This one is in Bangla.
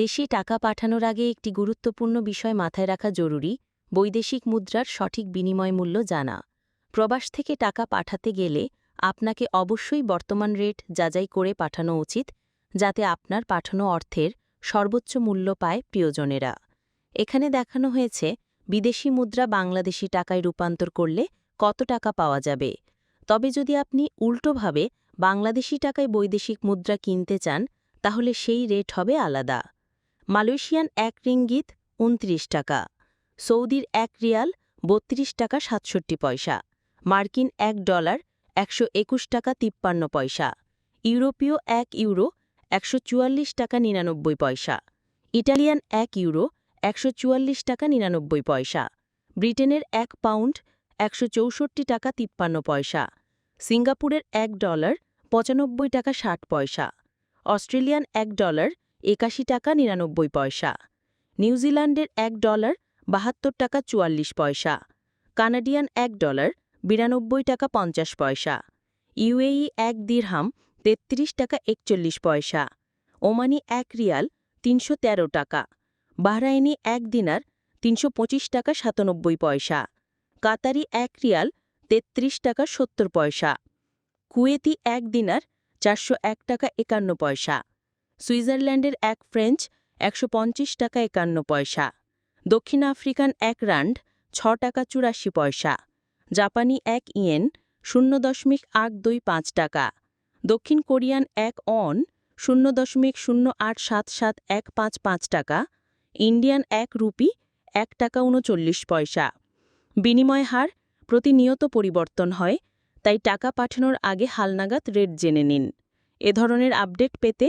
দেশে টাকা পাঠানোর আগে একটি গুরুত্বপূর্ণ বিষয় মাথায় রাখা জরুরি, বৈদেশিক মুদ্রার সঠিক বিনিময় মূল্য জানা। প্রবাস থেকে টাকা পাঠাতে গেলে আপনাকে অবশ্যই বর্তমান রেট যাচাই করে পাঠানো উচিত, যাতে আপনার পাঠানো অর্থের সর্বোচ্চ মূল্য পায় প্রিয়জনেরা। এখানে দেখানো হয়েছে, বিদেশি মুদ্রা বাংলাদেশি টাকায় রূপান্তর করলে কত টাকা পাওয়া যাবে। তবে যদি আপনি উল্টোভাবে বাংলাদেশি টাকায় বৈদেশিক মুদ্রা কিনতে চান, তাহলে সেই রেট হবে আলাদা। মালয়েশিয়ান এক রিঙ্গিত উনত্রিশ টাকা, সৌদির এক রিয়াল বত্রিশ টাকা সাতষট্টি পয়সা, মার্কিন এক ডলার একশো একুশ টাকা তিপ্পান্ন পয়সা, ইউরোপীয় এক ইউরো একশো চুয়াল্লিশ টাকা নিরানব্বই পয়সা, ইটালিয়ান এক ইউরো একশো চুয়াল্লিশ টাকা নিরানব্বই পয়সা, ব্রিটেনের এক পাউন্ড একশো চৌষট্টি টাকা তিপ্পান্ন পয়সা, সিঙ্গাপুরের এক ডলার পঁচানব্বই টাকা ষাট পয়সা, অস্ট্রেলিয়ান এক ডলার একাশি টাকা নিরানব্বই পয়সা। নিউজিল্যান্ডের এক ডলার বাহাত্তর টাকা চুয়াল্লিশ পয়সা। কানাডিয়ান এক ডলার বিরানব্বই টাকা পঞ্চাশ পয়সা। ইউএই এক দিরহাম তেত্রিশ টাকা একচল্লিশ পয়সা। ওমানি এক রিয়াল তিনশো তেরো টাকা। বাহরাইনি এক দিনার তিনশো পঁচিশ টাকা সাতানব্বই পয়সা। কাতারি এক রিয়াল তেত্রিশ টাকা সত্তর পয়সা। কুয়েতি এক দিনার চারশো এক টাকা একান্ন পয়সা। সুইজারল্যান্ডের এক ফ্রেঞ্চ, একশো পঞ্চাশ টাকা একান্ন পয়সা। দক্ষিণ আফ্রিকান এক রান্ড, ছ টাকা চুরাশি পয়সা। জাপানি এক ইয়েন, শূন্য দশমিক আট দুই পাঁচ টাকা। দক্ষিণ কোরিয়ান এক অন, শূন্য দশমিক শূন্য আট সাত সাত এক পাঁচ পাঁচ টাকা। ইন্ডিয়ান এক রুপি, এক টাকা উনচল্লিশ পয়সা। বিনিময় হার প্রতিনিয়ত পরিবর্তন হয়, তাই টাকা পাঠানোর আগে হালনাগাদ রেট জেনে নিন। এ ধরনের আপডেট পেতে